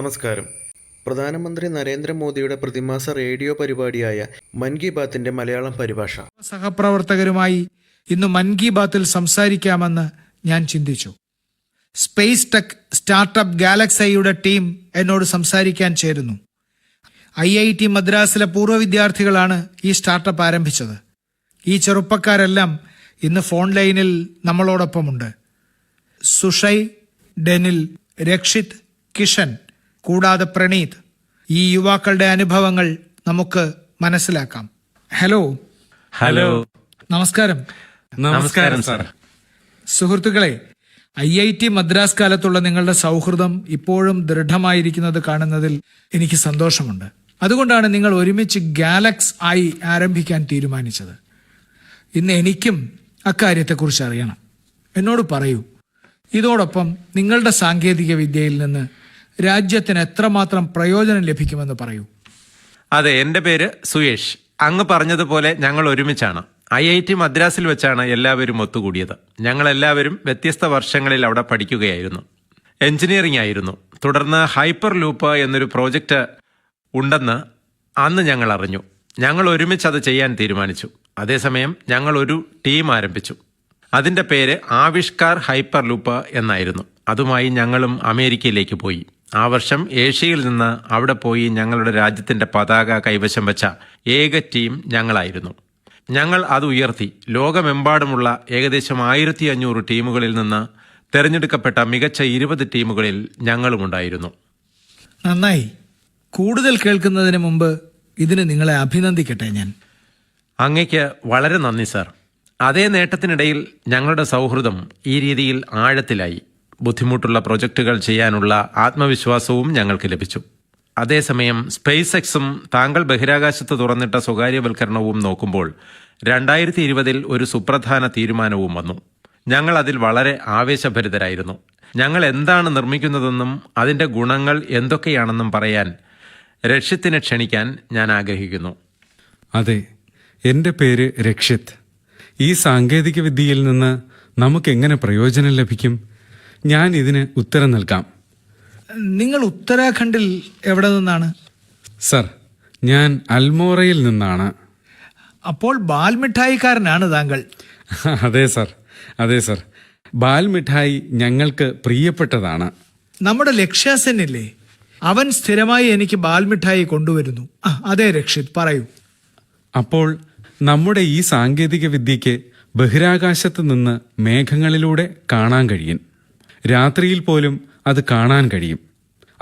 നമസ്കാരം. പ്രധാനമന്ത്രി നരേന്ദ്രമോദിയുടെ പ്രതിമാസ റേഡിയോ പരിപാടിയായ മൻ കി ബാത്തിന്റെ മലയാളം പരിഭാഷ. സഹപ്രവർത്തകരുമായി ഇന്ന് മൻ കി ബാത്തിൽ സംസാരിക്കാമെന്ന് ഞാൻ ചിന്തിച്ചു. സ്പേസ് ടെക് സ്റ്റാർട്ടപ്പ് ഗാലക്സൈയുടെ ടീം എന്നോട് സംസാരിക്കാൻ ചേരുന്നു. ഐ ഐ ടി മദ്രാസിലെ പൂർവ വിദ്യാർത്ഥികളാണ് ഈ സ്റ്റാർട്ടപ്പ് ആരംഭിച്ചത്. ഈ ചെറുപ്പക്കാരെല്ലാം ഇന്ന് ഫോൺ ലൈനിൽ നമ്മളോടൊപ്പമുണ്ട്. സുഷൈ ഡെനിൽ രക്ഷിത് കിഷൻ കൂടാതെ പ്രണീത് ഈ യുവാക്കളുടെ അനുഭവങ്ങൾ നമുക്ക് മനസ്സിലാക്കാം. ഹലോ. ഹലോ. നമസ്കാരം. നമസ്കാരം സാർ. സുഹൃത്തുക്കളെ ഐ ഐ ടി മദ്രാസ് കാലത്തുള്ള നിങ്ങളുടെ സൗഹൃദം ഇപ്പോഴും ദൃഢമായിരിക്കുന്നത് കാണുന്നതിൽ എനിക്ക് സന്തോഷമുണ്ട്. അതുകൊണ്ടാണ് നിങ്ങൾ ഒരുമിച്ച് ഗാലക്സ് ആയി ആരംഭിക്കാൻ തീരുമാനിച്ചത്. ഇന്ന് എനിക്കും അക്കാര്യത്തെക്കുറിച്ച് അറിയണം. എന്നോട് പറയൂ ഇതോടൊപ്പം നിങ്ങളുടെ സാങ്കേതിക വിദ്യയിൽ നിന്ന് രാജ്യത്തിന് എത്രമാത്രം പ്രയോജനം ലഭിക്കുമെന്ന് പറയൂ. അതെ എന്റെ പേര് സുയേഷ്. അങ്ങ് പറഞ്ഞതുപോലെ ഞങ്ങൾ ഒരുമിച്ചാണ്. ഐ ഐ ടി മദ്രാസിൽ വെച്ചാണ് എല്ലാവരും ഒത്തുകൂടിയത്. ഞങ്ങൾ എല്ലാവരും വ്യത്യസ്ത വർഷങ്ങളിൽ അവിടെ പഠിക്കുകയായിരുന്നു. എഞ്ചിനീയറിംഗ് ആയിരുന്നു. തുടർന്ന് ഹൈപ്പർ ലൂപ്പ് എന്നൊരു പ്രോജക്റ്റ് ഉണ്ടെന്ന് അന്ന് ഞങ്ങൾ അറിഞ്ഞു. ഞങ്ങൾ ഒരുമിച്ച് അത് ചെയ്യാൻ തീരുമാനിച്ചു. അതേസമയം ഞങ്ങൾ ഒരു ടീം ആരംഭിച്ചു. അതിന്റെ പേര് ആവിഷ്കാർ ഹൈപ്പർ ലൂപ്പ് എന്നായിരുന്നു. അതുമായി ഞങ്ങളും അമേരിക്കയിലേക്ക് പോയി. ആ വർഷം ഏഷ്യയിൽ നിന്ന് അവിടെ പോയി ഞങ്ങളുടെ രാജ്യത്തിന്റെ പതാക കൈവശം വെച്ച ഏക ടീം ഞങ്ങളായിരുന്നു. ഞങ്ങൾ അത് ഉയർത്തി. ലോകമെമ്പാടുമുള്ള ഏകദേശം ആയിരത്തി അഞ്ഞൂറ് ടീമുകളിൽ നിന്ന് തെരഞ്ഞെടുക്കപ്പെട്ട മികച്ച ഇരുപത് ടീമുകളിൽ ഞങ്ങളുമുണ്ടായിരുന്നു നന്നായി. കൂടുതൽ കേൾക്കുന്നതിന് മുമ്പ് ഇതിന് നിങ്ങളെ അഭിനന്ദിക്കട്ടെ ഞാൻ. അങ്ങയ്ക്ക് വളരെ നന്ദി സാർ. അതേ നേട്ടത്തിനിടയിൽ ഞങ്ങളുടെ സൗഹൃദം ഈ രീതിയിൽ ആഴത്തിലായി. ബുദ്ധിമുട്ടുള്ള പ്രൊജക്ടുകൾ ചെയ്യാനുള്ള ആത്മവിശ്വാസവും ഞങ്ങൾക്ക് ലഭിച്ചു. അതേസമയം സ്പേസ് എക്സും താങ്കൾ ബഹിരാകാശത്ത് തുറന്നിട്ട സ്വകാര്യവൽക്കരണവും നോക്കുമ്പോൾ രണ്ടായിരത്തി ഇരുപതിൽ ഒരു സുപ്രധാന തീരുമാനവും വന്നു. ഞങ്ങൾ അതിൽ വളരെ ആവേശഭരിതരായിരുന്നു. ഞങ്ങൾ എന്താണ് നിർമ്മിക്കുന്നതെന്നും അതിന്റെ ഗുണങ്ങൾ എന്തൊക്കെയാണെന്നും പറയാൻ രക്ഷ്യത്തിനെ ക്ഷണിക്കാൻ ഞാൻ ആഗ്രഹിക്കുന്നു. അതെ എന്റെ പേര് രക്ഷിത് ഈ സാങ്കേതിക വിദ്യയിൽ നിന്ന് നമുക്കെങ്ങനെ പ്രയോജനം ലഭിക്കും? ഞാൻ ഇതിന് ഉത്തരം നൽകാം. നിങ്ങൾ ഉത്തരാഖണ്ഡിൽ എവിടെ നിന്നാണ്? സർ ഞാൻ അൽമോറയിൽ നിന്നാണ്. അപ്പോൾ ബാൽമിഠായിക്കാരനാണ് താങ്കൾ. അതെ സർ. അതെ സർ. ബാൽമിഠായി ഞങ്ങൾക്ക് പ്രിയപ്പെട്ടതാണ്. നമ്മുടെ ലക്ഷ്യാസെന്നില്ലേ? അവൻ സ്ഥിരമായി എനിക്ക് ബാൽമിഠായി കൊണ്ടുവരുന്നു. ആ, അതെ രക്ഷിത് പറയൂ. അപ്പോൾ നമ്മുടെ ഈ സാങ്കേതിക വിദ്യയ്ക്ക് ബഹിരാകാശത്ത് നിന്ന് മേഘങ്ങളിലൂടെ കാണാൻ കഴിയും. രാത്രിയിൽ പോലും അത് കാണാൻ കഴിയും.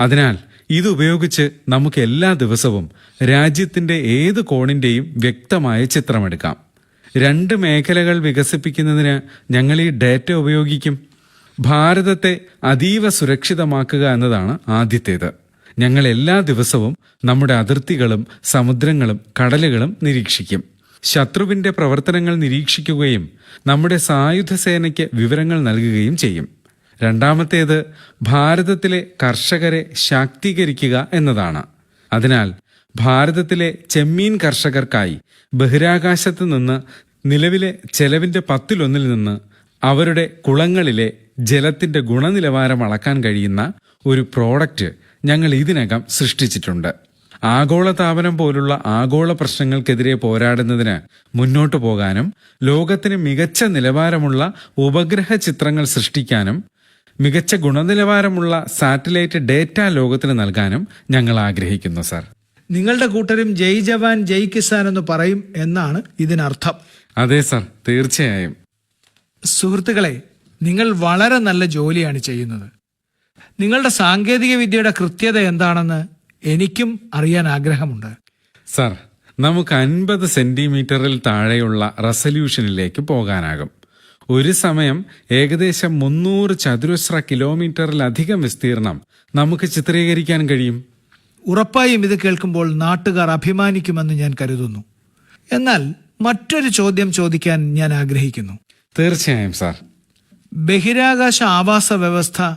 അതിനാൽ ഇതുപയോഗിച്ച് നമുക്ക് എല്ലാ ദിവസവും രാജ്യത്തിന്റെ ഏത് കോണിന്റെയും വ്യക്തമായ ചിത്രമെടുക്കാം. രണ്ട് മേഖലകൾ വികസിപ്പിക്കുന്നതിന് ഞങ്ങൾ ഈ ഡേറ്റ ഉപയോഗിക്കും. ഭാരതത്തെ അതീവ സുരക്ഷിതമാക്കുക എന്നതാണ് ആദ്യത്തേത്. ഞങ്ങൾ എല്ലാ ദിവസവും നമ്മുടെ അതിർത്തികളും സമുദ്രങ്ങളും കടലുകളും നിരീക്ഷിക്കും. ശത്രുവിന്റെ പ്രവർത്തനങ്ങൾ നിരീക്ഷിക്കുകയും നമ്മുടെ സായുധ സേനയ്ക്ക് വിവരങ്ങൾ നൽകുകയും ചെയ്യും. രണ്ടാമത്തേത് ഭാരതത്തിലെ കർഷകരെ ശാക്തീകരിക്കുക എന്നതാണ്. അതിനാൽ ഭാരതത്തിലെ ചെമ്മീൻ കർഷകർക്കായി ബഹിരാകാശത്ത് നിന്ന് നിലവിലെ ചെലവിന്റെ പത്തിലൊന്നിൽ നിന്ന് അവരുടെ കുളങ്ങളിലെ ജലത്തിന്റെ ഗുണനിലവാരം അളക്കാൻ കഴിയുന്ന ഒരു പ്രോഡക്റ്റ് ഞങ്ങൾ ഇതിനകം സൃഷ്ടിച്ചിട്ടുണ്ട്. ആഗോളതാപനം പോലുള്ള ആഗോള പ്രശ്നങ്ങൾക്കെതിരെ പോരാടുന്നതിന് മുന്നോട്ടു പോകാനും ലോകത്തിന് മികച്ച നിലവാരമുള്ള ഉപഗ്രഹ ചിത്രങ്ങൾ സൃഷ്ടിക്കാനും മികച്ച ഗുണനിലവാരമുള്ള സാറ്റലൈറ്റ് ഡേറ്റ ലോകത്തിന് നൽകാനും ഞങ്ങൾ ആഗ്രഹിക്കുന്നു സർ. നിങ്ങളുടെ കൂട്ടരും ജയ് ജവാൻ ജയ് കിസാൻ എന്ന് പറയും എന്നാണ് ഇതിനർത്ഥം. അതെ സർ. തീർച്ചയായും. സുഹൃത്തുക്കളെ നിങ്ങൾ വളരെ നല്ല ജോലിയാണ് ചെയ്യുന്നത്. നിങ്ങളുടെ സാങ്കേതിക വിദ്യയുടെ കൃത്യത എന്താണെന്ന് എനിക്കും അറിയാൻ ആഗ്രഹമുണ്ട്. സർ നമുക്ക് അൻപത് സെന്റിമീറ്ററിൽ താഴെയുള്ള റെസല്യൂഷനിലേക്ക് പോകാനാകും. ഒരു സമയം ഏകദേശം മുന്നൂറ് ചതുരശ്ര കിലോമീറ്ററിലധികം വിസ്തീർണം നമുക്ക് ചിത്രീകരിക്കാൻ കഴിയും. ഉറപ്പായും ഇത് കേൾക്കുമ്പോൾ നാട്ടുകാർ അഭിമാനിക്കുമെന്ന് ഞാൻ കരുതുന്നു. എന്നാൽ മറ്റൊരു ചോദ്യം ചോദിക്കാൻ ഞാൻ ആഗ്രഹിക്കുന്നു. തീർച്ചയായും സാർ. ബഹിരാകാശ ആവാസ വ്യവസ്ഥ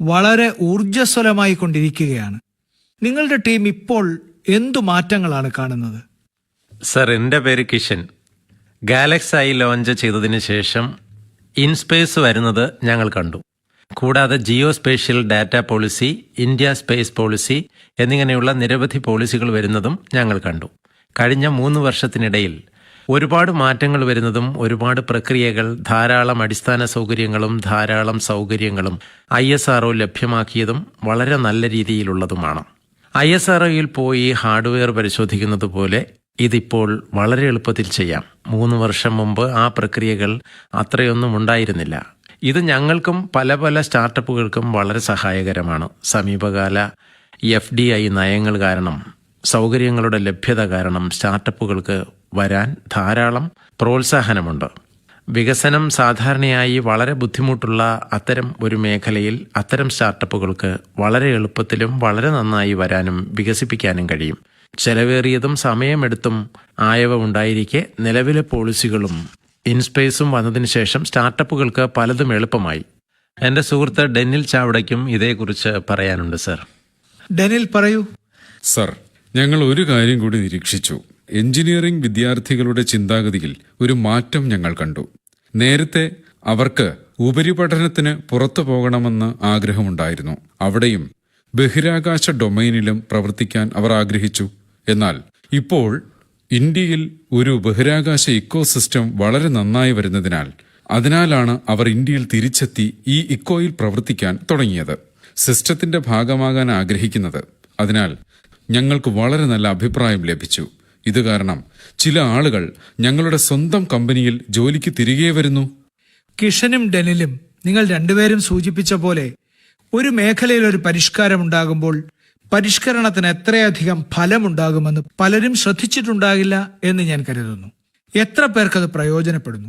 വളരെ ഊർജസ്വലമായി കൊണ്ടിരിക്കുകയാണ്. നിങ്ങളുടെ ടീം ഇപ്പോൾ എന്തു മാറ്റങ്ങളാണ് കാണുന്നത്? സർ എന്റെ പേര് കിഷൻ. ഗാലക്സായി ലോഞ്ച് ചെയ്തതിന് ശേഷം ഇൻസ്പേസ് വരുന്നത് ഞങ്ങൾ കണ്ടു. കൂടാതെ geospatial data policy India space policy എന്നിങ്ങനെയുള്ള നിരവധി പോളിസികൾ വരുന്നതും ഞങ്ങൾ കണ്ടു. കഴിഞ്ഞ മൂന്ന് വർഷത്തിനിടയിൽ ഒരുപാട് മാറ്റങ്ങൾ വരുന്നതും ഒരുപാട് പ്രക്രിയകൾ ധാരാളം അടിസ്ഥാന സൗകര്യങ്ങളും ധാരാളം സൗകര്യങ്ങളും ഐ എസ് ആർഒ ലഭ്യമാക്കിയതും വളരെ നല്ല രീതിയിലുള്ളതുമാണ്. ഐ എസ് ആർഒയിൽ പോയി ഹാർഡ്വെയർ പരിശോധിക്കുന്നത് പോലെ ഇതിപ്പോൾ വളരെ എളുപ്പത്തിൽ ചെയ്യാം. മൂന്ന് വർഷം മുമ്പ് ആ പ്രക്രിയകൾ അത്രയൊന്നും ഉണ്ടായിരുന്നില്ല. ഇത് ഞങ്ങൾക്കും പല പല സ്റ്റാർട്ടപ്പുകൾക്കും വളരെ സഹായകരമാണ്. സമീപകാല എഫ് ഡി ഐ നയങ്ങൾ കാരണം സൗകര്യങ്ങളുടെ ലഭ്യത കാരണം സ്റ്റാർട്ടപ്പുകൾക്ക് വരാൻ ധാരാളം പ്രോത്സാഹനമുണ്ട്. വികസനം സാധാരണയായി വളരെ ബുദ്ധിമുട്ടുള്ള അത്തരം ഒരു മേഖലയിൽ അത്തരം സ്റ്റാർട്ടപ്പുകൾക്ക് വളരെ എളുപ്പത്തിലും വളരെ നന്നായി വരാനും വികസിപ്പിക്കാനും കഴിയും. ചെലവേറിയതും സമയമെടുത്തും ആയവ ഉണ്ടായിരിക്കെ നിലവിലെ പോളിസികളും ഇൻസ്പേസും വന്നതിന് ശേഷം സ്റ്റാർട്ടപ്പുകൾക്ക് പലതും എളുപ്പമായി. എന്റെ സുഹൃത്ത് ഡെന്നിൽ ചാവടയ്ക്കും ഇതേക്കുറിച്ച് പറയാനുണ്ട് സർ. ഡെനിൽ പറയൂ. സർ ഞങ്ങൾ ഒരു കാര്യം കൂടി നിരീക്ഷിച്ചു. എഞ്ചിനീയറിംഗ് വിദ്യാർത്ഥികളുടെ ചിന്താഗതിയിൽ ഒരു മാറ്റം ഞങ്ങൾ കണ്ടു. നേരത്തെ അവർക്ക് ഉപരിപഠനത്തിന് പുറത്തു പോകണമെന്ന് ആഗ്രഹമുണ്ടായിരുന്നു. അവിടെയും ബഹിരാകാശ ഡൊമൈനിലും പ്രവർത്തിക്കാൻ അവർ ആഗ്രഹിച്ചു. എന്നാൽ ഇപ്പോൾ ഇന്ത്യയിൽ ഒരു ബഹിരാകാശ ഇക്കോസിസ്റ്റം വളരെ നന്നായി വരുന്നതിനാൽ അതിനാലാണ് അവർ ഇന്ത്യയിൽ തിരിച്ചെത്തി ഈ ഇക്കോയിൽ പ്രവർത്തിക്കാൻ തുടങ്ങിയത്. സിസ്റ്റത്തിന്റെ ഭാഗമാകാൻ ആഗ്രഹിക്കുന്നത്. അതിനാൽ ഞങ്ങൾക്ക് വളരെ നല്ല അഭിപ്രായം ലഭിച്ചു. ഇത് കാരണം ചില ആളുകൾ ഞങ്ങളുടെ സ്വന്തം കമ്പനിയിൽ ജോലിക്ക് തിരികെ വരുന്നു. കിഷനും ഡെനിലും നിങ്ങൾ രണ്ടുപേരും സൂചിപ്പിച്ച പോലെ ഒരു മേഖലയിൽ ഒരു പരിഷ്കാരം ഉണ്ടാകുമ്പോൾ പരിഷ്കരണത്തിന് എത്രയധികം ഫലമുണ്ടാകുമെന്ന് പലരും ശ്രദ്ധിച്ചിട്ടുണ്ടാകില്ല എന്ന് ഞാൻ കരുതുന്നു. എത്ര പേർക്കത് പ്രയോജനപ്പെടുന്നു?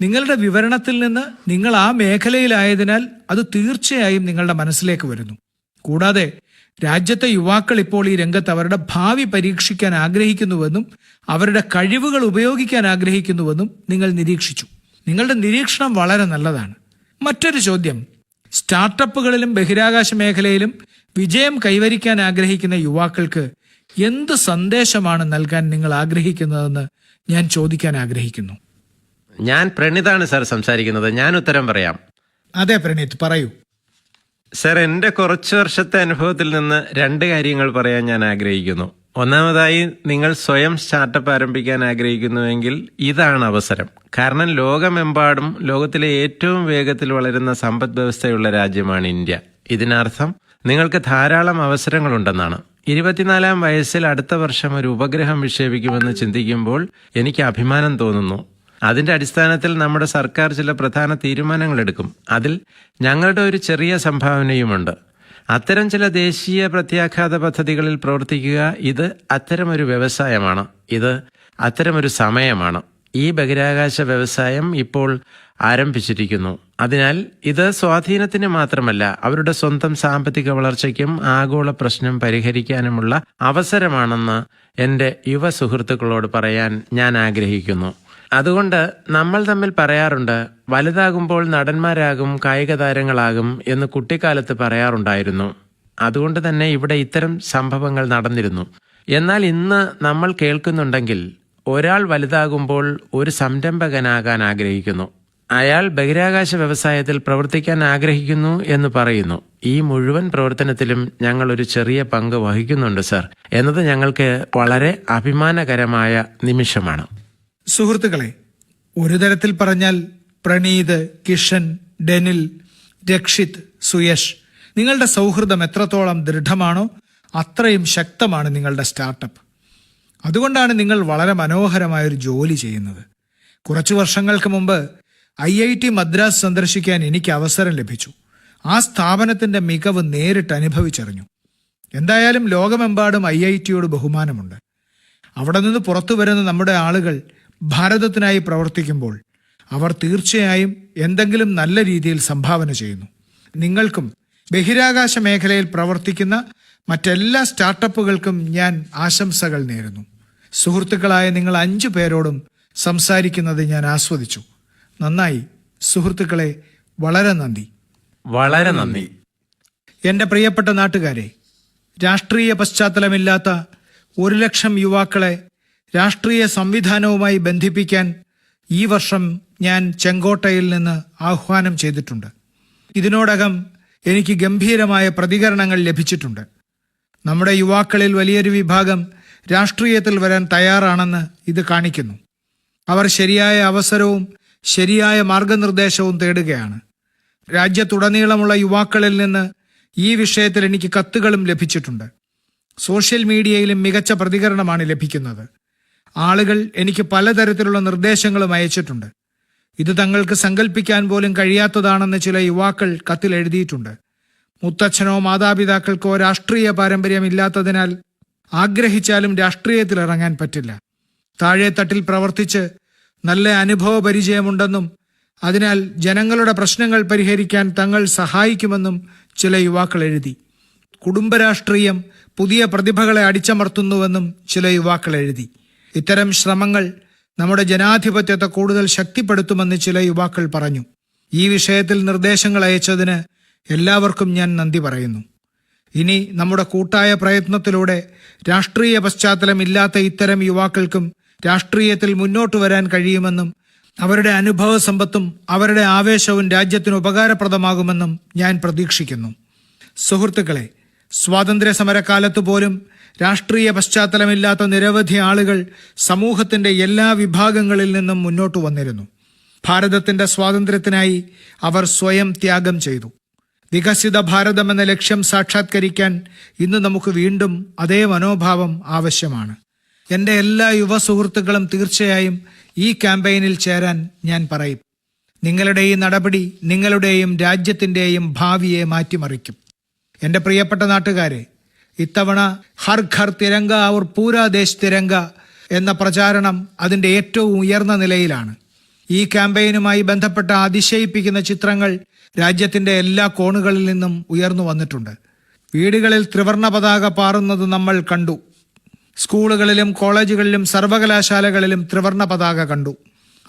നിങ്ങളുടെ വിവരണത്തിൽ നിന്ന് നിങ്ങൾ ആ മേഖലയിലായതിനാൽ അത് തീർച്ചയായും നിങ്ങളുടെ മനസ്സിലേക്ക് വരുന്നു. കൂടാതെ രാജ്യത്തെ യുവാക്കൾ ഇപ്പോൾ ഈ രംഗത്ത് അവരുടെ ഭാവി പരീക്ഷിക്കാൻ ആഗ്രഹിക്കുന്നുവെന്നും അവരുടെ കഴിവുകൾ ഉപയോഗിക്കാൻ ആഗ്രഹിക്കുന്നുവെന്നും നിങ്ങൾ നിരീക്ഷിച്ചു. നിങ്ങളുടെ നിരീക്ഷണം വളരെ നല്ലതാണ്. മറ്റൊരു ചോദ്യം. സ്റ്റാർട്ടപ്പുകളിലും ബഹിരാകാശ മേഖലയിലും വിജയം കൈവരിക്കാൻ ആഗ്രഹിക്കുന്ന യുവാക്കൾക്ക് എന്ത് സന്ദേശമാണ് നൽകാൻ നിങ്ങൾ ആഗ്രഹിക്കുന്നതെന്ന് ഞാൻ ചോദിക്കാൻ ആഗ്രഹിക്കുന്നു. ഞാൻ പ്രണിതാണ് സാർ സംസാരിക്കുന്നത്. ഞാൻ ഉത്തരം പറയാം. അതെ പ്രണീത് പറയൂ. സർ എന്റെ കുറച്ച് വർഷത്തെ അനുഭവത്തിൽ നിന്ന് രണ്ട് കാര്യങ്ങൾ പറയാൻ ഞാൻ ആഗ്രഹിക്കുന്നു. ഒന്നാമതായി നിങ്ങൾ സ്വയം സ്റ്റാർട്ടപ്പ് ആരംഭിക്കാൻ ആഗ്രഹിക്കുന്നുവെങ്കിൽ ഇതാണ് അവസരം. കാരണം ലോകമെമ്പാടും ലോകത്തിലെ ഏറ്റവും വേഗത്തിൽ വളരുന്ന സമ്പദ് വ്യവസ്ഥയുള്ള രാജ്യമാണ് ഇന്ത്യ. ഇതിനർത്ഥം നിങ്ങൾക്ക് ധാരാളം അവസരങ്ങളുണ്ടെന്നാണ്. ഇരുപത്തിനാലാം വയസ്സിൽ അടുത്ത വർഷം ഒരു ഉപഗ്രഹം വിക്ഷേപിക്കുമെന്ന് ചിന്തിക്കുമ്പോൾ എനിക്ക് അഭിമാനം തോന്നുന്നു. അതിന്റെ അടിസ്ഥാനത്തിൽ നമ്മുടെ സർക്കാർ ചില പ്രധാന തീരുമാനങ്ങൾ എടുക്കും അതിൽ ഞങ്ങളുടെ ഒരു ചെറിയ സംഭാവനയുമുണ്ട്. അത്തരം ചില ദേശീയ പ്രത്യാഘാത പദ്ധതികളിൽ പ്രവർത്തിക്കുക ഇത് അത്തരമൊരു വ്യവസായമാണ്. ഇത് അത്തരമൊരു സമയമാണ്. ഈ ബഹിരാകാശ വ്യവസായം ഇപ്പോൾ ആരംഭിച്ചിരിക്കുന്നു. അതിനാൽ ഇത് സ്വാധീനത്തിന് മാത്രമല്ല അവരുടെ സ്വന്തം സാമ്പത്തിക വളർച്ചയ്ക്കും ആഗോള പ്രശ്നം പരിഹരിക്കാനുമുള്ള അവസരമാണെന്ന് എന്റെ യുവ സുഹൃത്തുക്കളോട് പറയാൻ ഞാൻ ആഗ്രഹിക്കുന്നു. അതുകൊണ്ട് നമ്മൾ തമ്മിൽ പറയാറുണ്ട് വലുതാകുമ്പോൾ നടന്മാരാകും കായിക താരങ്ങളാകും എന്ന് കുട്ടിക്കാലത്ത് പറയാറുണ്ടായിരുന്നു. അതുകൊണ്ട് തന്നെ ഇവിടെ ഇത്തരം സംഭവങ്ങൾ നടന്നിരുന്നു. എന്നാൽ ഇന്ന് നമ്മൾ കേൾക്കുന്നുണ്ടെങ്കിൽ ഒരാൾ വലുതാകുമ്പോൾ ഒരു സംരംഭകനാകാൻ ആഗ്രഹിക്കുന്നു. അയാൾ ബഹിരാകാശ വ്യവസായത്തിൽ പ്രവർത്തിക്കാൻ ആഗ്രഹിക്കുന്നു എന്ന് പറയുന്നു. ഈ മുഴുവൻ പ്രവർത്തനത്തിലും ഞങ്ങൾ ഒരു ചെറിയ പങ്ക് വഹിക്കുന്നുണ്ട് സർ. എന്നത് ഞങ്ങൾക്ക് വളരെ അഭിമാനകരമായ നിമിഷമാണ്. സുഹൃത്തുക്കളെ ഒരു തരത്തിൽ പറഞ്ഞാൽ പ്രണീത് കിഷൻ ഡെനിൽ രക്ഷിത് സുയഷ് നിങ്ങളുടെ സൗഹൃദം എത്രത്തോളം ദൃഢമാണോ അത്രയും ശക്തമാണ് നിങ്ങളുടെ സ്റ്റാർട്ടപ്പ്. അതുകൊണ്ടാണ് നിങ്ങൾ വളരെ മനോഹരമായൊരു ജോലി ചെയ്യുന്നത്. കുറച്ചു വർഷങ്ങൾക്ക് മുമ്പ് ഐ ഐ ടി മദ്രാസ് സന്ദർശിക്കാൻ എനിക്ക് അവസരം ലഭിച്ചു. ആ സ്ഥാപനത്തിന്റെ മികവ് നേരിട്ട് അനുഭവിച്ചറിഞ്ഞു. എന്തായാലും ലോകമെമ്പാടും ഐ ഐ ടിയോട് ബഹുമാനമുണ്ട്. അവിടെ നിന്ന് പുറത്തു വരുന്ന നമ്മുടെ ആളുകൾ ഭാരതത്തിനായി പ്രവർത്തിക്കുമ്പോൾ അവർ തീർച്ചയായും എന്തെങ്കിലും നല്ല രീതിയിൽ സംഭാവന ചെയ്യുന്നു. നിങ്ങൾക്കും ബഹിരാകാശ മേഖലയിൽ പ്രവർത്തിക്കുന്ന മറ്റെല്ലാ സ്റ്റാർട്ടപ്പുകൾക്കും ഞാൻ ആശംസകൾ നേരുന്നു. സുഹൃത്തുക്കളായ നിങ്ങൾ അഞ്ചു പേരോടും സംസാരിക്കുന്നത് ഞാൻ ആസ്വദിച്ചു. നന്നായി. സുഹൃത്തുക്കളെ വളരെ നന്ദി. വളരെ നന്ദി. എന്റെ പ്രിയപ്പെട്ട നാട്ടുകാരെ രാഷ്ട്രീയ പശ്ചാത്തലമില്ലാത്ത ഒരു ലക്ഷം യുവാക്കളെ രാഷ്ട്രീയ സംവിധാനവുമായി ബന്ധിപ്പിക്കാൻ ഈ വർഷം ഞാൻ ചെങ്കോട്ടയിൽ നിന്ന് ആഹ്വാനം ചെയ്തിട്ടുണ്ട്. ഇതിനോടകം എനിക്ക് ഗംഭീരമായ പ്രതികരണങ്ങൾ ലഭിച്ചിട്ടുണ്ട്. നമ്മുടെ യുവാക്കളിൽ വലിയൊരു വിഭാഗം രാഷ്ട്രീയത്തിൽ വരാൻ തയ്യാറാണെന്ന് ഇത് കാണിക്കുന്നു. അവർ ശരിയായ അവസരവും ശരിയായ മാർഗനിർദ്ദേശവും തേടുകയാണ്. രാജ്യത്തുടനീളമുള്ള യുവാക്കളിൽ നിന്ന് ഈ വിഷയത്തിൽ എനിക്ക് കത്തുകളും ലഭിച്ചിട്ടുണ്ട്. സോഷ്യൽ മീഡിയയിലും മികച്ച പ്രതികരണമാണ് ലഭിക്കുന്നത്. ആളുകൾ എനിക്ക് പലതരത്തിലുള്ള നിർദ്ദേശങ്ങളും അയച്ചിട്ടുണ്ട്. ഇത് തങ്ങൾക്ക് സങ്കല്പിക്കാൻ പോലും കഴിയാത്തതാണെന്ന് ചില യുവാക്കൾ കത്തിൽ എഴുതിയിട്ടുണ്ട്. മുത്തച്ഛനോ മാതാപിതാക്കൾക്കോ രാഷ്ട്രീയ പാരമ്പര്യമില്ലാത്തതിനാൽ ആഗ്രഹിച്ചാലും രാഷ്ട്രീയത്തിൽ ഇറങ്ങാൻ പറ്റില്ല. താഴെത്തട്ടിൽ പ്രവർത്തിച്ച് നല്ല അനുഭവ പരിചയമുണ്ടെന്നും അതിനാൽ ജനങ്ങളുടെ പ്രശ്നങ്ങൾ പരിഹരിക്കാൻ തങ്ങൾ സഹായിക്കുമെന്നും ചില യുവാക്കൾ എഴുതി. കുടുംബരാഷ്ട്രീയം പുതിയ പ്രതിഭകളെ അടിച്ചമർത്തുന്നുവെന്നും ചില യുവാക്കൾ എഴുതി. ഇത്തരം ശ്രമങ്ങൾ നമ്മുടെ ജനാധിപത്യത്തെ കൂടുതൽ ശക്തിപ്പെടുത്തുമെന്ന് ചില യുവാക്കൾ പറഞ്ഞു. ഈ വിഷയത്തിൽ നിർദ്ദേശങ്ങൾ അയച്ചതിന് എല്ലാവർക്കും ഞാൻ നന്ദി പറയുന്നു. ഇനി നമ്മുടെ കൂട്ടായ പ്രയത്നത്തിലൂടെ രാഷ്ട്രീയ പശ്ചാത്തലമില്ലാത്ത ഇത്തരം യുവാക്കൾക്കും രാഷ്ട്രീയത്തിൽ മുന്നോട്ട് വരാൻ കഴിയുമെന്നും അവരുടെ അനുഭവ സമ്പത്തും അവരുടെ ആവേശവും രാജ്യത്തിന് ഉപകാരപ്രദമാകുമെന്നും ഞാൻ പ്രതീക്ഷിക്കുന്നു. സുഹൃത്തുക്കളെ സ്വാതന്ത്ര്യ സമരകാലത്ത് പോലും രാഷ്ട്രീയ പശ്ചാത്തലമില്ലാത്ത നിരവധി ആളുകൾ സമൂഹത്തിന്റെ എല്ലാ വിഭാഗങ്ങളിൽ നിന്നും മുന്നോട്ട് വന്നിരുന്നു. ഭാരതത്തിന്റെ സ്വാതന്ത്ര്യത്തിനായി അവർ സ്വയം ത്യാഗം ചെയ്തു. വികസിത ഭാരതം എന്ന ലക്ഷ്യം സാക്ഷാത്കരിക്കാൻ ഇന്ന് നമുക്ക് വീണ്ടും അതേ മനോഭാവം ആവശ്യമാണ്. എന്റെ എല്ലാ യുവ സുഹൃത്തുക്കളും തീർച്ചയായും ഈ ക്യാമ്പയിനിൽ ചേരാൻ ഞാൻ പറയും. നിങ്ങളുടെ ഈ നടപടി നിങ്ങളുടെയും രാജ്യത്തിന്റെയും ഭാവിയെ മാറ്റിമറിക്കും. എന്റെ പ്രിയപ്പെട്ട നാട്ടുകാരെ ഇത്തവണ ഹർ ഘർ തിരങ്ക ഔർ പൂരാ ദേശ് തിരങ്ക എന്ന പ്രചാരണം അതിന്റെ ഏറ്റവും ഉയർന്ന നിലയിലാണ്. ഈ ക്യാമ്പയിനുമായി ബന്ധപ്പെട്ട അതിശയിപ്പിക്കുന്ന ചിത്രങ്ങൾ രാജ്യത്തിന്റെ എല്ലാ കോണുകളിൽ നിന്നും ഉയർന്നു വന്നിട്ടുണ്ട്. വീടുകളിൽ ത്രിവർണ പതാക പാറുന്നത് നമ്മൾ കണ്ടു. സ്കൂളുകളിലും കോളേജുകളിലും സർവകലാശാലകളിലും ത്രിവർണ പതാക കണ്ടു.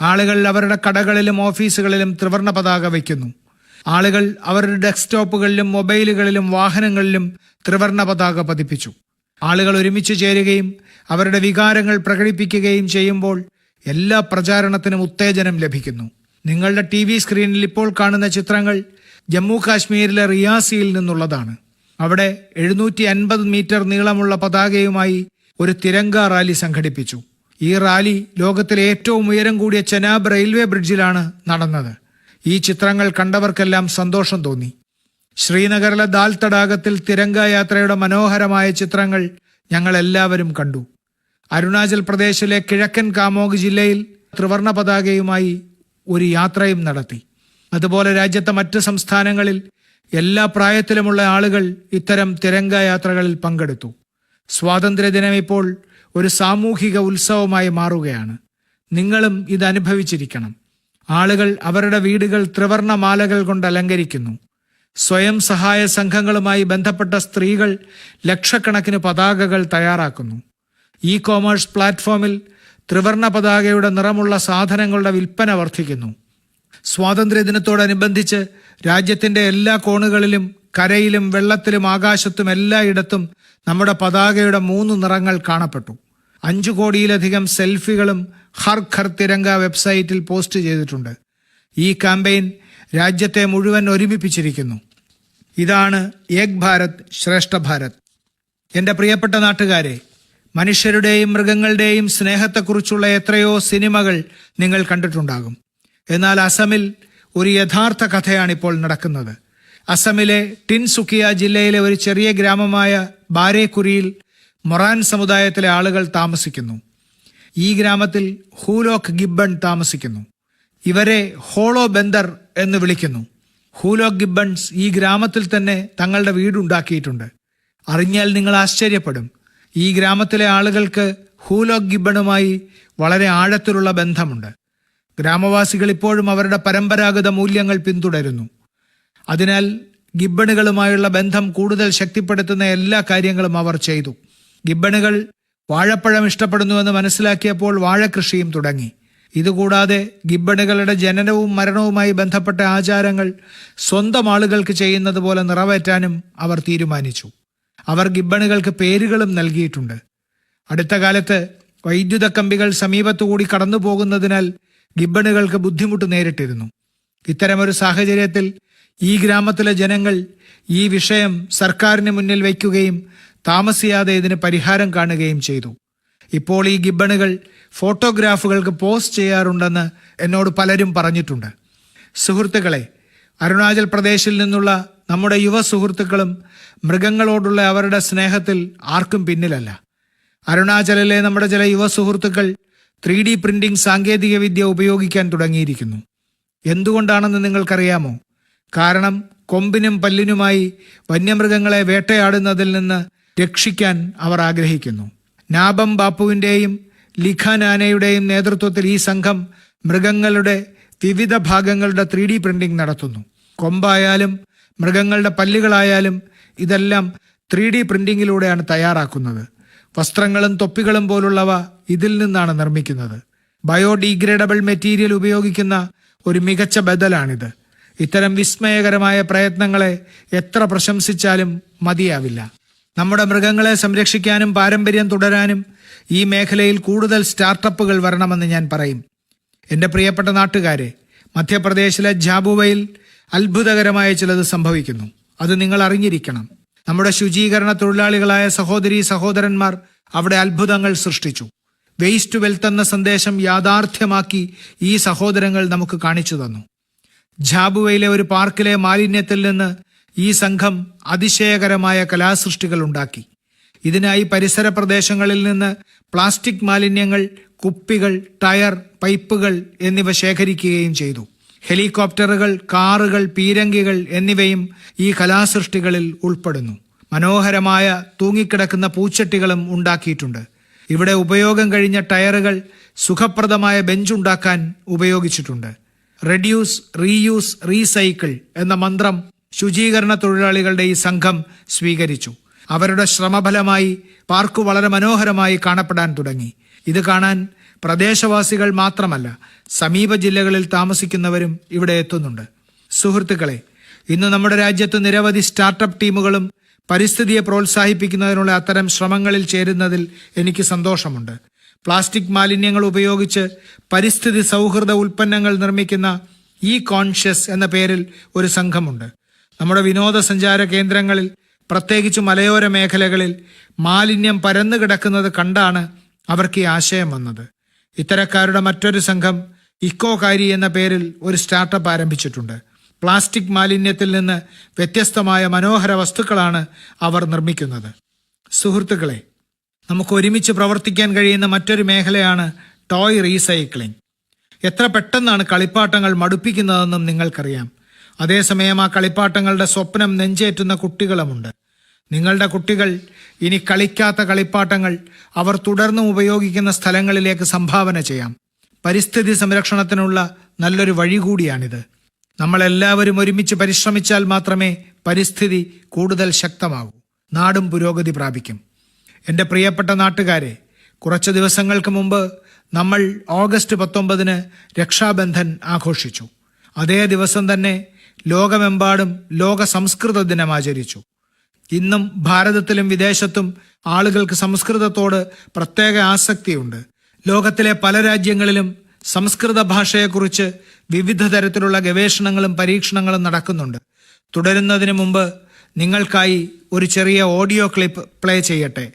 ആളുകൾ അവരുടെ കടകളിലും ഓഫീസുകളിലും ത്രിവർണ പതാക വയ്ക്കുന്നു. ആളുകൾ അവരുടെ ഡെസ്ക്ടോപ്പുകളിലും മൊബൈലുകളിലും വാഹനങ്ങളിലും ത്രിവർണ പതാക പതിപ്പിച്ചു. ആളുകൾ ഒരുമിച്ച് ചേരുകയും അവരുടെ വികാരങ്ങൾ പ്രകടിപ്പിക്കുകയും ചെയ്യുമ്പോൾ എല്ലാ പ്രചാരണത്തിനും ഉത്തേജനം ലഭിക്കുന്നു. നിങ്ങളുടെ ടി വി സ്ക്രീനിൽ ഇപ്പോൾ കാണുന്ന ചിത്രങ്ങൾ ജമ്മു കാശ്മീരിലെ റിയാസിയിൽ നിന്നുള്ളതാണ്. അവിടെ എഴുന്നൂറ്റി അൻപത് മീറ്റർ നീളമുള്ള പതാകയുമായി ഒരു തിരങ്ക റാലി സംഘടിപ്പിച്ചു. ഈ റാലി ലോകത്തിലെ ഏറ്റവും ഉയരം കൂടിയ ചെനാബ് റെയിൽവേ ബ്രിഡ്ജിലാണ് നടന്നത്. ഈ ചിത്രങ്ങൾ കണ്ടവർക്കെല്ലാം സന്തോഷം തോന്നി. ശ്രീനഗറിലെ ദാൽ തടാകത്തിൽ തിരങ്ക യാത്രയുടെ മനോഹരമായ ചിത്രങ്ങൾ ഞങ്ങൾ എല്ലാവരും കണ്ടു. അരുണാചൽ പ്രദേശിലെ കിഴക്കൻ കാമോഗ് ജില്ലയിൽ ത്രിവർണ പതാകയുമായി ഒരു യാത്രയും നടത്തി. അതുപോലെ രാജ്യത്തെ മറ്റ് സംസ്ഥാനങ്ങളിൽ എല്ലാ പ്രായത്തിലുമുള്ള ആളുകൾ ഇത്തരം തിരങ്ക യാത്രകളിൽ പങ്കെടുത്തു. സ്വാതന്ത്ര്യദിനം ഇപ്പോൾ ഒരു സാമൂഹിക ഉത്സവമായി മാറുകയാണ്. നിങ്ങളും ഇത് അനുഭവിച്ചിരിക്കണം. ആളുകൾ അവരുടെ വീടുകൾ ത്രിവർണ മാലകൾ കൊണ്ട് അലങ്കരിക്കുന്നു. സ്വയം സഹായ സംഘങ്ങളുമായി ബന്ധപ്പെട്ട സ്ത്രീകൾ ലക്ഷക്കണക്കിന് പതാകകൾ തയ്യാറാക്കുന്നു. ഇ കോമേഴ്സ് പ്ലാറ്റ്ഫോമിൽ ത്രിവർണ പതാകയുടെ നിറമുള്ള സാധനങ്ങളുടെ വിൽപ്പന വർദ്ധിക്കുന്നു. സ്വാതന്ത്ര്യദിനത്തോടനുബന്ധിച്ച് രാജ്യത്തിന്റെ എല്ലാ കോണുകളിലും കരയിലും വെള്ളത്തിലും ആകാശത്തും എല്ലായിടത്തും നമ്മുടെ പതാകയുടെ മൂന്ന് നിറങ്ങൾ കാണപ്പെട്ടു. അഞ്ചു കോടിയിലധികം സെൽഫികളും ഹർ ഖർ തിരങ്ക വെബ്സൈറ്റിൽ പോസ്റ്റ് ചെയ്തിട്ടുണ്ട്. ഈ ക്യാമ്പയിൻ രാജ്യത്തെ മുഴുവൻ ഒരുമിപ്പിച്ചിരിക്കുന്നു. ഇതാണ് ഏക് ഭാരത് ശ്രേഷ്ഠ ഭാരത്. എന്റെ പ്രിയപ്പെട്ട നാട്ടുകാരെ മനുഷ്യരുടെയും മൃഗങ്ങളുടെയും സ്നേഹത്തെക്കുറിച്ചുള്ള എത്രയോ സിനിമകൾ നിങ്ങൾ കണ്ടിട്ടുണ്ടാകും. എന്നാൽ അസമിൽ ഒരു യഥാർത്ഥ കഥയാണിപ്പോൾ നടക്കുന്നത്. അസമിലെ ടിൻസുക്കിയ ജില്ലയിലെ ഒരു ചെറിയ ഗ്രാമമായ ബാരേക്കുരിയിൽ മൊറാൻ സമുദായത്തിലെ ആളുകൾ താമസിക്കുന്നു. ഈ ഗ്രാമത്തിൽ ഹൂലോക്ക് ഗിബ്ബൺ താമസിക്കുന്നു. ഇവരെ ഹോളോ ബന്ദർ എന്ന് വിളിക്കുന്നു. ഹൂലോക്ക് ഗിബ്ബൺസ് ഈ ഗ്രാമത്തിൽ തന്നെ തങ്ങളുടെ വീടുണ്ടാക്കിയിട്ടുണ്ട്. അറിഞ്ഞാൽ നിങ്ങൾ ആശ്ചര്യപ്പെടും. ഈ ഗ്രാമത്തിലെ ആളുകൾക്ക് ഹൂലോക് ഗിബണുമായി വളരെ ആഴത്തിലുള്ള ബന്ധമുണ്ട്. ഗ്രാമവാസികൾ ഇപ്പോഴും അവരുടെ പരമ്പരാഗത മൂല്യങ്ങൾ പിന്തുടരുന്നു. അതിനാൽ ഗിബണുകളുമായുള്ള ബന്ധം കൂടുതൽ ശക്തിപ്പെടുത്തുന്ന എല്ലാ കാര്യങ്ങളും അവർ ചെയ്തു. ഗിബണുകൾ വാഴപ്പഴം ഇഷ്ടപ്പെടുന്നുവെന്ന് മനസ്സിലാക്കിയപ്പോൾ വാഴകൃഷിയും തുടങ്ങി. ഇതുകൂടാതെ ഗിബണുകളുടെ ജനനവും മരണവുമായി ബന്ധപ്പെട്ട ആചാരങ്ങൾ സ്വന്തം ആളുകൾക്ക് ചെയ്യുന്നത് പോലെ നിറവേറ്റാനും അവർ തീരുമാനിച്ചു. അവർ ഗിബണുകൾക്ക് പേരുകളും നൽകിയിട്ടുണ്ട്. അടുത്ത കാലത്ത് വൈദ്യുത കമ്പികൾ സമീപത്തുകൂടി കടന്നു പോകുന്നതിനാൽ ഗിബണുകൾക്ക് ബുദ്ധിമുട്ട് നേരിട്ടിരുന്നു. ഇത്തരമൊരു സാഹചര്യത്തിൽ ഈ ഗ്രാമത്തിലെ ജനങ്ങൾ ഈ വിഷയം സർക്കാരിന് മുന്നിൽ വയ്ക്കുകയും താമസിയാതെ ഇതിന് പരിഹാരം കാണുകയും ചെയ്തു. ഇപ്പോൾ ഈ ഗിബണുകൾ ഫോട്ടോഗ്രാഫുകൾക്ക് പോസ്റ്റ് ചെയ്യാറുണ്ടെന്ന് എന്നോട് പലരും പറഞ്ഞിട്ടുണ്ട്. സുഹൃത്തുക്കളെ അരുണാചൽ പ്രദേശിൽ നിന്നുള്ള നമ്മുടെ യുവ സുഹൃത്തുക്കളും മൃഗങ്ങളോടുള്ള അവരുടെ സ്നേഹത്തിൽ ആർക്കും പിന്നിലല്ല. അരുണാചലിലെ നമ്മുടെ ചില യുവ സുഹൃത്തുക്കൾ ത്രീ ഡി പ്രിന്റിംഗ് സാങ്കേതികവിദ്യ ഉപയോഗിക്കാൻ തുടങ്ങിയിരിക്കുന്നു. എന്തുകൊണ്ടാണെന്ന് നിങ്ങൾക്കറിയാമോ? കാരണം കൊമ്പിനും പല്ലിനുമായി വന്യമൃഗങ്ങളെ വേട്ടയാടുന്നതിൽ നിന്ന് രക്ഷിക്കാൻ അവർ ആഗ്രഹിക്കുന്നു. നാബം ബാപ്പുവിന്റെയും ലിഖാനാനയുടെയും നേതൃത്വത്തിൽ ഈ സംഘം മൃഗങ്ങളുടെ വിവിധ ഭാഗങ്ങളുടെ ത്രീ ഡി പ്രിന്റിംഗ് നടത്തുന്നു. കൊമ്പായാലും മൃഗങ്ങളുടെ പല്ലുകളായാലും ഇതെല്ലാം ത്രീ ഡി പ്രിന്റിംഗിലൂടെയാണ് തയ്യാറാക്കുന്നത്. വസ്ത്രങ്ങളും തൊപ്പികളും പോലുള്ളവ ഇതിൽ നിന്നാണ് നിർമ്മിക്കുന്നത്. ബയോഡീഗ്രേഡബിൾ മെറ്റീരിയൽ ഉപയോഗിക്കുന്ന ഒരു മികച്ച ബദലാണിത്. ഇത്തരം വിസ്മയകരമായ പ്രയത്നങ്ങളെ എത്ര പ്രശംസിച്ചാലും മതിയാവില്ല. നമ്മുടെ മൃഗങ്ങളെ സംരക്ഷിക്കാനും പാരമ്പര്യം തുടരാനും ഈ മേഖലയിൽ കൂടുതൽ സ്റ്റാർട്ടപ്പുകൾ വരണമെന്ന് ഞാൻ പറയും. എന്റെ പ്രിയപ്പെട്ട നാട്ടുകാരെ മധ്യപ്രദേശിലെ ജാബുവയിൽ അത്ഭുതകരമായ ചിലത് സംഭവിക്കുന്നു. അത് നിങ്ങൾ അറിഞ്ഞിരിക്കണം. നമ്മുടെ ശുചീകരണ തൊഴിലാളികളായ സഹോദരി സഹോദരന്മാർ അവിടെ അത്ഭുതങ്ങൾ സൃഷ്ടിച്ചു. വേസ്റ്റ് വെൽത്ത് എന്ന സന്ദേശം യാഥാർത്ഥ്യമാക്കി ഈ സഹോദരങ്ങൾ നമുക്ക് കാണിച്ചു തന്നു. ഝാബുവയിലെ ഒരു പാർക്കിലെ മാലിന്യത്തിൽ നിന്ന് ഈ സംഘം അതിശയകരമായ കലാസൃഷ്ടികൾ ഉണ്ടാക്കി. ഇതിനായി പരിസര പ്രദേശങ്ങളിൽ നിന്ന് പ്ലാസ്റ്റിക് മാലിന്യങ്ങൾ കുപ്പികൾ ടയർ പൈപ്പുകൾ എന്നിവ ശേഖരിക്കുകയും ചെയ്തു. ഹെലികോപ്റ്ററുകൾ കാറുകൾ പീരങ്കികൾ എന്നിവയും ഈ കലാസൃഷ്ടികളിൽ ഉൾപ്പെടുന്നു. മനോഹരമായ തൂങ്ങിക്കിടക്കുന്ന പൂച്ചട്ടികളും ഉണ്ടാക്കിയിട്ടുണ്ട്. ഇവിടെ ഉപയോഗം കഴിഞ്ഞ ടയറുകൾ സുഖപ്രദമായ ബെഞ്ചുണ്ടാക്കാൻ ഉപയോഗിച്ചിട്ടുണ്ട്. റെഡ്യൂസ് റീയൂസ് റീസൈക്കിൾ എന്ന മന്ത്രം ശുചീകരണ തൊഴിലാളികളുടെ ഈ സംഘം സ്വീകരിച്ചു. അവരുടെ ശ്രമഫലമായി പാർക്ക് വളരെ മനോഹരമായി കാണപ്പെടാൻ തുടങ്ങി. ഇത് കാണാൻ പ്രദേശവാസികൾ മാത്രമല്ല സമീപ ജില്ലകളിൽ താമസിക്കുന്നവരും ഇവിടെ എത്തുന്നുണ്ട്. സുഹൃത്തുക്കളെ ഇന്ന് നമ്മുടെ രാജ്യത്ത് നിരവധി സ്റ്റാർട്ടപ്പ് ടീമുകളും പരിസ്ഥിതിയെ പ്രോത്സാഹിപ്പിക്കുന്നതിനുള്ള അത്തരം ശ്രമങ്ങളിൽ ചേരുന്നതിൽ എനിക്ക് സന്തോഷമുണ്ട്. പ്ലാസ്റ്റിക് മാലിന്യങ്ങൾ ഉപയോഗിച്ച് പരിസ്ഥിതി സൗഹൃദ ഉൽപ്പന്നങ്ങൾ നിർമ്മിക്കുന്ന ഇ കോൺഷ്യസ് എന്ന പേരിൽ ഒരു സംഘമുണ്ട്. നമ്മുടെ വിനോദസഞ്ചാര കേന്ദ്രങ്ങളിൽ പ്രത്യേകിച്ച് മലയോര മേഖലകളിൽ മാലിന്യം പരന്നു കിടക്കുന്നത് കണ്ടാണ് അവർക്ക് ഈ ആശയം വന്നത്. ഇത്തരക്കാരുടെ മറ്റൊരു സംഘം ഇക്കോകാരി എന്ന പേരിൽ ഒരു സ്റ്റാർട്ടപ്പ് ആരംഭിച്ചിട്ടുണ്ട്. പ്ലാസ്റ്റിക് മാലിന്യത്തിൽ നിന്ന് വ്യത്യസ്തമായ മനോഹര വസ്തുക്കളാണ് അവർ നിർമ്മിക്കുന്നത്. സുഹൃത്തുക്കളെ നമുക്ക് ഒരുമിച്ച് പ്രവർത്തിക്കാൻ കഴിയുന്ന മറ്റൊരു മേഖലയാണ് ടോയ് റീസൈക്ലിംഗ്. എത്ര പെട്ടെന്നാണ് കളിപ്പാട്ടങ്ങൾ മടുപ്പിക്കുന്നതെന്നും നിങ്ങൾക്കറിയാം. അതേസമയം ആ കളിപ്പാട്ടങ്ങളുടെ സ്വപ്നം നെഞ്ചേറ്റുന്ന കുട്ടികളുമുണ്ട്. നിങ്ങളുടെ കുട്ടികൾ ഇനി കളിക്കാത്ത കളിപ്പാട്ടങ്ങൾ അവർ തുടർന്നും ഉപയോഗിക്കുന്ന സ്ഥലങ്ങളിലേക്ക് സംഭാവന ചെയ്യാം. പരിസ്ഥിതി സംരക്ഷണത്തിനുള്ള നല്ലൊരു വഴി കൂടിയാണിത്. നമ്മളെല്ലാവരും ഒരുമിച്ച് പരിശ്രമിച്ചാൽ മാത്രമേ പരിസ്ഥിതി കൂടുതൽ ശക്തമാകൂ. നാടും പുരോഗതി പ്രാപിക്കും. എന്റെ പ്രിയപ്പെട്ട നാട്ടുകാരെ കുറച്ച് ദിവസങ്ങൾക്ക് മുമ്പ് നമ്മൾ ഓഗസ്റ്റ് പത്തൊമ്പതിന് രക്ഷാബന്ധൻ ആഘോഷിച്ചു. അതേ ദിവസം തന്നെ ലോകമെമ്പാടും ലോക സംസ്കൃത ദിനം ആചരിച്ചു. ഇന്നും ഭാരതത്തിലും വിദേശത്തും ആളുകൾക്ക് സംസ്കൃതത്തോട് പ്രത്യേക ആസക്തിയുണ്ട് ലോകത്തിലെ പല രാജ്യങ്ങളിലും സംസ്കൃത ഭാഷയെക്കുറിച്ച് വിവിധ തരത്തിലുള്ള ഗവേഷണങ്ങളും പരീക്ഷണങ്ങളും നടക്കുന്നുണ്ട് തുടരുന്നതിന് മുമ്പ് നിങ്ങൾക്കായി ഒരു ചെറിയ ഓഡിയോ ക്ലിപ്പ് പ്ലേ ചെയ്യട്ടെ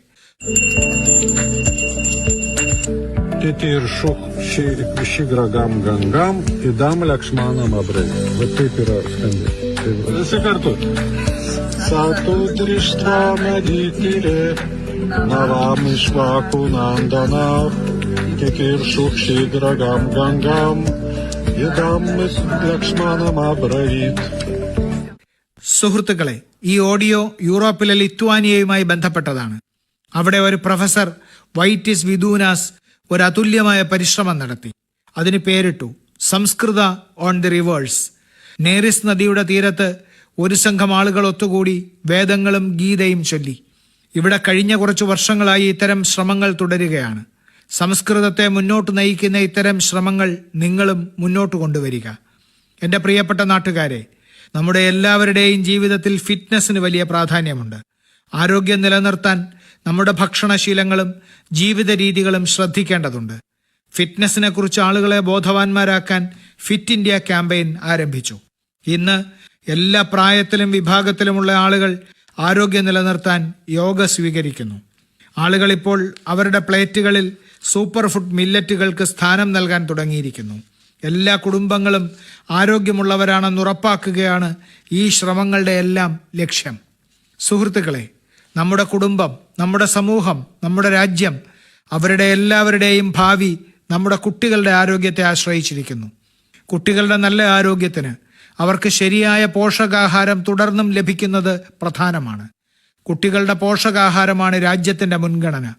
Тетиршух Шиграгам Гангам и дам Лакшманам Абрей. Вот ты пера Если карту. Сату सा तु दृष्टा नदीतीरे नवामि श्वाकुनान्दनाः किकीर्षुक्षीद्रगां गङ्गां യഥാം ലക്ഷ്മണമാബ്രവീത് സുഹൃത്തുക്കളെ ഈ ഓഡിയോ യൂറോപ്പിലെ ലിത്വാനിയയുമായി ബന്ധപ്പെട്ടതാണ്. അവിടെ ഒരു പ്രൊഫസർ വൈറ്റിസ് വിദൂനാസ് ഒരു അതുല്യമായ പരിശ്രമം നടത്തി. അതിന് പേരിട്ടു സംസ്കൃത ഓൺ ദി റിവേഴ്സ്. നേരിസ് നദിയുടെ തീരത്ത് ഒരു സംഘം ആളുകൾ ഒത്തുകൂടി വേദങ്ങളും ഗീതയും ചൊല്ലി. ഇവിടെ കഴിഞ്ഞ കുറച്ച് വർഷങ്ങളായി ഇത്തരം ശ്രമങ്ങൾ തുടരുകയാണ്. സംസ്കൃതത്തെ മുന്നോട്ട് നയിക്കുന്ന ഇത്തരം ശ്രമങ്ങൾ നിങ്ങളും മുന്നോട്ട് കൊണ്ടുവരിക. എന്റെ പ്രിയപ്പെട്ട നാട്ടുകാരെ നമ്മുടെ എല്ലാവരുടെയും ജീവിതത്തിൽ ഫിറ്റ്നസ്സിന് വലിയ പ്രാധാന്യമുണ്ട്. ആരോഗ്യം നിലനിർത്താൻ നമ്മുടെ ഭക്ഷണശീലങ്ങളും ജീവിത രീതികളും ശ്രദ്ധിക്കേണ്ടതുണ്ട്. ഫിറ്റ്നസിനെ കുറിച്ച് ആളുകളെ ബോധവാന്മാരാക്കാൻ ഫിറ്റ് ഇന്ത്യ ക്യാമ്പയിൻ ആരംഭിച്ചു. ഇന്ന് എല്ലാ പ്രായത്തിലും വിഭാഗത്തിലുമുള്ള ആളുകൾ ആരോഗ്യം നിലനിർത്താൻ യോഗ സ്വീകരിക്കുന്നു. ആളുകൾ ഇപ്പോൾ അവരുടെ പ്ലേറ്റുകളിൽ സൂപ്പർ ഫുഡ് മില്ലറ്റുകൾക്ക് സ്ഥാനം നൽകാൻ തുടങ്ങിയിരിക്കുന്നു. എല്ലാ കുടുംബങ്ങളും ആരോഗ്യമുള്ളവരാണെന്ന് ഉറപ്പാക്കുകയാണ് ഈ ശ്രമങ്ങളുടെ എല്ലാം ലക്ഷ്യം. സുഹൃത്തുക്കളെ നമ്മുടെ കുടുംബം നമ്മുടെ സമൂഹം നമ്മുടെ രാജ്യം അവരുടെ എല്ലാവരുടെയും ഭാവി നമ്മുടെ കുട്ടികളുടെ ആരോഗ്യത്തെ ആശ്രയിച്ചിരിക്കുന്നു. കുട്ടികളുടെ നല്ല ആരോഗ്യത്തിന് അവർക്ക് ശരിയായ പോഷകാഹാരം തുടർന്നും ലഭിക്കുന്നത് പ്രധാനമാണ്. കുട്ടികളുടെ പോഷകാഹാരമാണ് രാജ്യത്തിന്റെ മുൻഗണന.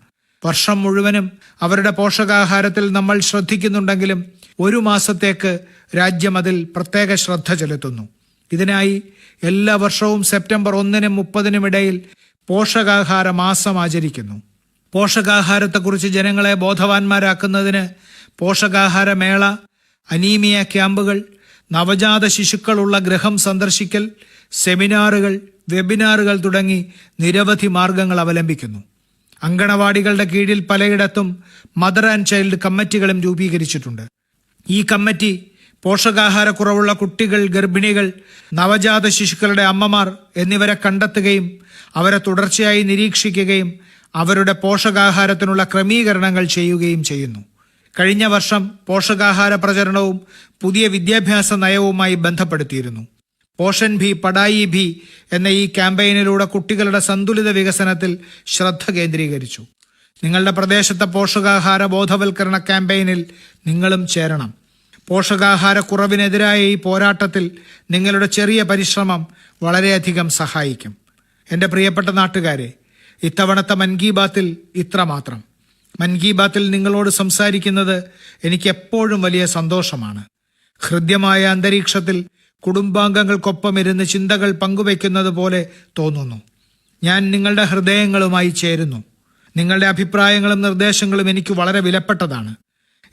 വർഷം മുഴുവനും അവരുടെ പോഷകാഹാരത്തിൽ നമ്മൾ ശ്രദ്ധിക്കുന്നുണ്ടെങ്കിലും ഒരു മാസത്തേക്ക് രാജ്യം അതിൽ പ്രത്യേക ശ്രദ്ധ ചെലുത്തുന്നു. ഇതിനായി എല്ലാ വർഷവും സെപ്റ്റംബർ ഒന്നിനും മുപ്പതിനും ഇടയിൽ പോഷകാഹാര മാസം ആചരിക്കുന്നു. പോഷകാഹാരത്തെക്കുറിച്ച് ജനങ്ങളെ ബോധവാന്മാരാക്കുന്നതിന് പോഷകാഹാര മേള അനീമിയ ക്യാമ്പുകൾ നവജാത ശിശുക്കളുള്ള ഗ്രഹം സന്ദർശിക്കൽ സെമിനാറുകൾ വെബിനാറുകൾ തുടങ്ങി നിരവധി മാർഗങ്ങൾ അവലംബിക്കുന്നു. അങ്കണവാടികളുടെ കീഴിൽ പലയിടത്തും മദർ ആൻഡ് ചൈൽഡ് കമ്മിറ്റികളും രൂപീകരിച്ചിട്ടുണ്ട്. ഈ കമ്മിറ്റി പോഷകാഹാരക്കുറവുള്ള കുട്ടികൾ ഗർഭിണികൾ നവജാത ശിശുക്കളുടെ അമ്മമാർ എന്നിവരെ കണ്ടെത്തുകയും അവരെ തുടർച്ചയായി നിരീക്ഷിക്കുകയും അവരുടെ പോഷകാഹാരത്തിനുള്ള ക്രമീകരണങ്ങൾ ചെയ്യുകയും ചെയ്യുന്നു. കഴിഞ്ഞ വർഷം പോഷകാഹാര പ്രചരണവും പുതിയ വിദ്യാഭ്യാസ നയവുമായി ബന്ധപ്പെടുത്തിയിരുന്നു. പോഷൻ ഭി പടായി ഭി എന്ന ഈ ക്യാമ്പയിനിലൂടെ കുട്ടികളുടെ സന്തുലിത വികസനത്തിൽ ശ്രദ്ധ കേന്ദ്രീകരിച്ചു. നിങ്ങളുടെ പ്രദേശത്തെ പോഷകാഹാര ബോധവൽക്കരണ ക്യാമ്പയിനിൽ നിങ്ങളും ചേരണം. പോഷകാഹാരക്കുറവിനെതിരായ ഈ പോരാട്ടത്തിൽ നിങ്ങളുടെ ചെറിയ പരിശ്രമം വളരെയധികം സഹായിക്കും. എന്റെ പ്രിയപ്പെട്ട നാട്ടുകാരെ ഇത്തവണത്തെ മൻ കി ബാത്തിൽ ഇത്രമാത്രം. മൻ കി ബാത്തിൽ നിങ്ങളോട് സംസാരിക്കുന്നത് എനിക്ക് എപ്പോഴും വലിയ സന്തോഷമാണ്. ഹൃദ്യമായ അന്തരീക്ഷത്തിൽ കുടുംബാംഗങ്ങൾക്കൊപ്പം ഇരുന്ന് ചിന്തകൾ പങ്കുവയ്ക്കുന്നത് പോലെ തോന്നുന്നു. ഞാൻ നിങ്ങളുടെ ഹൃദയങ്ങളുമായി ചേരുന്നു. നിങ്ങളുടെ അഭിപ്രായങ്ങളും നിർദ്ദേശങ്ങളും എനിക്ക് വളരെ വിലപ്പെട്ടതാണ്.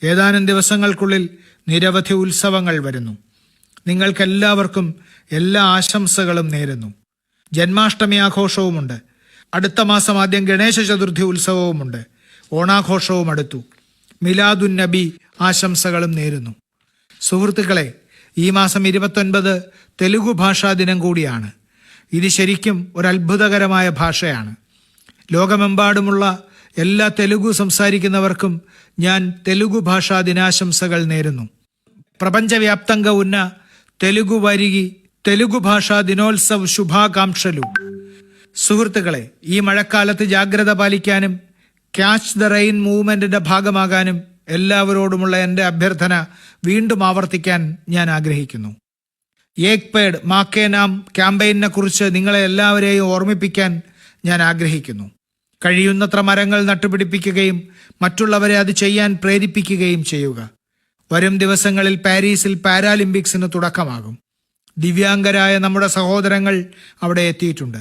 ഏതാനും ദിവസങ്ങൾക്കുള്ളിൽ നിരവധി ഉത്സവങ്ങൾ വരുന്നു. നിങ്ങൾക്കെല്ലാവർക്കും എല്ലാ ആശംസകളും നേരുന്നു. ജന്മാഷ്ടമി ആഘോഷവുമുണ്ട്. അടുത്ത മാസം ആദ്യം ഗണേശ ചതുർഥി ഉത്സവവുമുണ്ട്. ഓണാഘോഷവും അടുത്തു. മിലാദുൻ നബി ആശംസകളും നേരുന്നു. സുഹൃത്തുക്കളെ ഈ മാസം ഇരുപത്തൊൻപത് തെലുഗു ഭാഷാ ദിനം കൂടിയാണ്. ഇത് ശരിക്കും ഒരു അത്ഭുതകരമായ ഭാഷയാണ്. ലോകമെമ്പാടുമുള്ള എല്ലാ തെലുഗു സംസാരിക്കുന്നവർക്കും ഞാൻ തെലുഗു ഭാഷാ ദിനാശംസകൾ നേരുന്നു. പ്രപഞ്ചവ്യാപ്തംഗ ഉന്ന തെലുഗു വരികി തെലുഗു ഭാഷാ ദിനോത്സവ് ശുഭാകാംക്ഷലു. സുഹൃത്തുക്കളെ ഈ മഴക്കാലത്ത് ജാഗ്രത പാലിക്കാനും ക്യാച്ച് ദ റെയിൻ മൂവ്മെന്റിന്റെ ഭാഗമാകാനും എല്ലാവരോടുമുള്ള എന്റെ അഭ്യർത്ഥന വീണ്ടും ആവർത്തിക്കാൻ ഞാൻ ആഗ്രഹിക്കുന്നു. ഏക് പേഡ് മാക്കേ നാം ക്യാമ്പയിനെ കുറിച്ച് നിങ്ങളെ എല്ലാവരെയും ഓർമ്മിപ്പിക്കാൻ ഞാൻ ആഗ്രഹിക്കുന്നു. കഴിയുന്നത്ര മരങ്ങൾ നട്ടുപിടിപ്പിക്കുകയും മറ്റുള്ളവരെ അത് ചെയ്യാൻ പ്രേരിപ്പിക്കുകയും ചെയ്യുക. വരും ദിവസങ്ങളിൽ പാരീസിൽ പാരാലിമ്പിക്സിന് തുടക്കമാകും. ദിവ്യാംഗരായ നമ്മുടെ സഹോദരങ്ങൾ അവിടെ എത്തിയിട്ടുണ്ട്.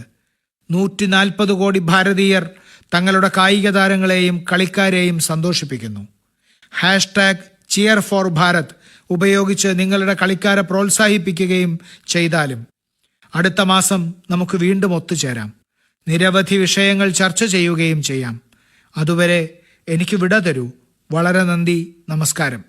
നൂറ്റി കോടി ഭാരതീയർ തങ്ങളുടെ കായിക താരങ്ങളെയും കളിക്കാരെയും സന്തോഷിപ്പിക്കുന്നു. ഹാഷ്ടാഗ് ചിയർ ഫോർ ഭാരത് ഉപയോഗിച്ച് നിങ്ങളുടെ കളിക്കാരെ പ്രോത്സാഹിപ്പിക്കുകയും ചെയ്താലും അടുത്ത മാസം നമുക്ക് വീണ്ടും ഒത്തുചേരാം. നിരവധി വിഷയങ്ങൾ ചർച്ച ചെയ്യുകയും ചെയ്യാം. അതുവരെ എനിക്ക് വിട തരൂ. വളരെ നന്ദി. നമസ്കാരം.